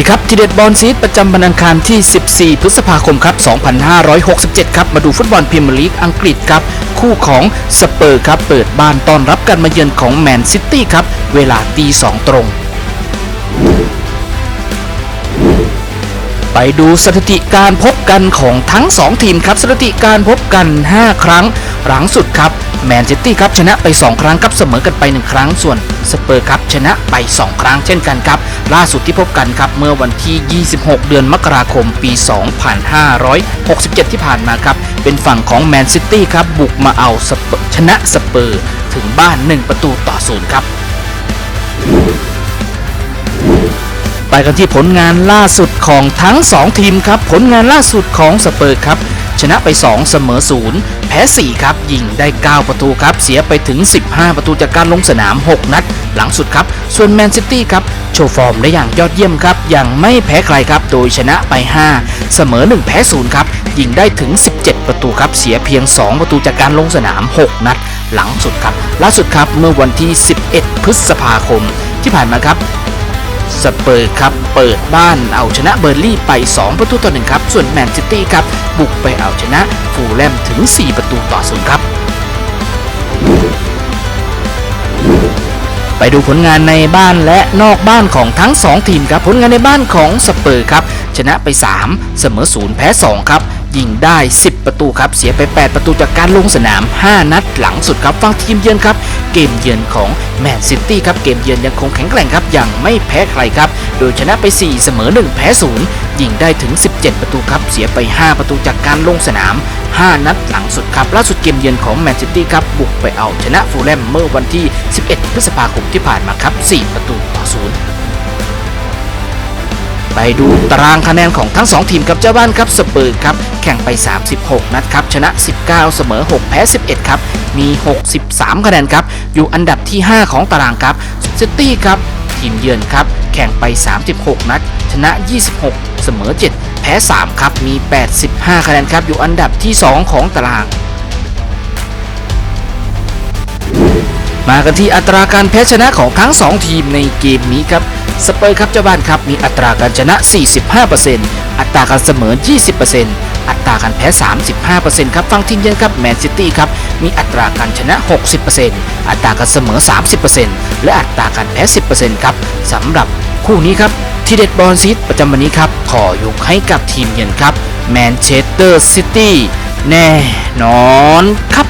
ดีครับทีเด็ดบอลซีดประจำวันอังคารที่ 14 พฤษภาคมครับ 2567 ครับ มาดูฟุตบอลพรีเมียร์ลีกอังกฤษครับ คู่ของสเปอร์ครับ เปิดบ้านต้อนรับการมาเยือนของแมนซิตี้ครับ เวลาตีสองตรง ไปดูสถิติการพบกันของทั้ง 2 ทีมครับ สถิติการพบกัน 5 ครั้ง หลังสุดครับแมนซิตี้ครับชนะไป 2 ครั้งครับเสมอกันไป 1 ครั้งส่วนสเปอร์ครับชนะไป 2 ครั้งเช่นกันครับ ล่าสุดที่พบกันครับเมื่อวันที่ 26 เดือนมกราคมปี 2567 ที่ผ่านมาครับ เป็นฝั่งของแมนซิตี้ครับบุกมาเอาชนะสเปอร์ถึงบ้าน 1 ประตูต่อศูนย์ครับไปกันที่ผลงานล่าสุดของทั้ง 2 ทีมครับ ผลงานล่าสุดของสเปอร์ครับ ชนะไป 2 เสมอ 0 แพ้ 4 ครับ ยิงได้ 9 ประตูครับ เสียไปถึง 15 ประตูจากการลงสนาม 6 นัด หลังสุดครับ ส่วนแมนซิตี้ครับ โชว์ฟอร์มได้อย่างยอดเยี่ยมครับ ยังไม่แพ้ใครครับ โดยชนะไป 5 เสมอ 1 แพ้ 0 ครับ ยิงได้ถึง 17 ประตูครับ เสียเพียง 2 ประตูจากการลงสนาม 6 นัด หลังสุดครับ ล่าสุดครับ เมื่อวันที่ 11 พฤษภาคม ที่ผ่านมาครับ สเปอร์ครับเปิดบ้านเอาชนะเบอร์ลี่ไป 2 ประตูต่อหนึ่งครับ ส่วนแมนซิตี้ครับ บุกไปเอาชนะฟูลแลมถึง 4 ประตูต่อศูนย์ครับไปดูผลงานในบ้านและนอกบ้านของทั้ง 2 ทีมครับ ผลงานในบ้านของสเปอร์ครับ ชนะไป 3 เสมอ0แพ้ 2 ครับ ยิงได้ 10 ประตูครับ เสียไป 8 ประตูจากการลงสนาม 5 นัดหลังสุดครับ ฟังทีมเยือนครับ เกมเยือนของแมนซิตี้ครับเกมเยือนยังคงแข็งแกร่งครับยังไม่แพ้ใครครับ โดยชนะไป 4 เสมอ 1 แพ้ 0 ยิงได้ถึง 17 ประตูครับ เสียไป 5 ประตูจากการลงสนาม 5 นัดหลังสุดครับ ล่าสุดเกมเยือนของแมนซิตี้ครับ บุกไปเอาชนะฟูลแลมเมื่อวันที่ 11 พฤษภาคมที่ผ่านมาครับ 4 ประตูต่อ 0 ไปดูตารางคะแนนของทั้ง 2 ทีมกับเจ้าบ้านครับสเปอร์ครับแข่งไป 36 นัดครับชนะ 19 เสมอ 6 แพ้ 11 ครับ มี 63 คะแนนครับ อยู่อันดับที่ 5 ของตารางครับซิตี้ครับทีมเยือนครับ แข่งไป 36 นัด ชนะ 26 เสมอ 7 แพ้ 3 ครับ มี 85 คะแนนครับ อยู่อันดับที่ 2 ของตาราง มากันที่อัตราการแพ้ชนะของทั้ง 2 ทีมในเกมนี้ครับสเปอร์ครับเจ้าบ้านครับมีอัตราการชนะ 45%อัตราการเสมอ 20%อัตราการแพ้ 35%ครับฝั่งทีมเยือนครับแมนซิตี้ครับมีอัตราการชนะ 60%อัตราการเสมอ 30%และอัตราการแพ้ 10%ครับสำหรับคู่นี้ครับที่เด็ดบอลซีดประจำวันนี้ครับขอยกให้กับทีมเยือนครับแมนเชสเตอร์ซิตี้แน่นอนครับ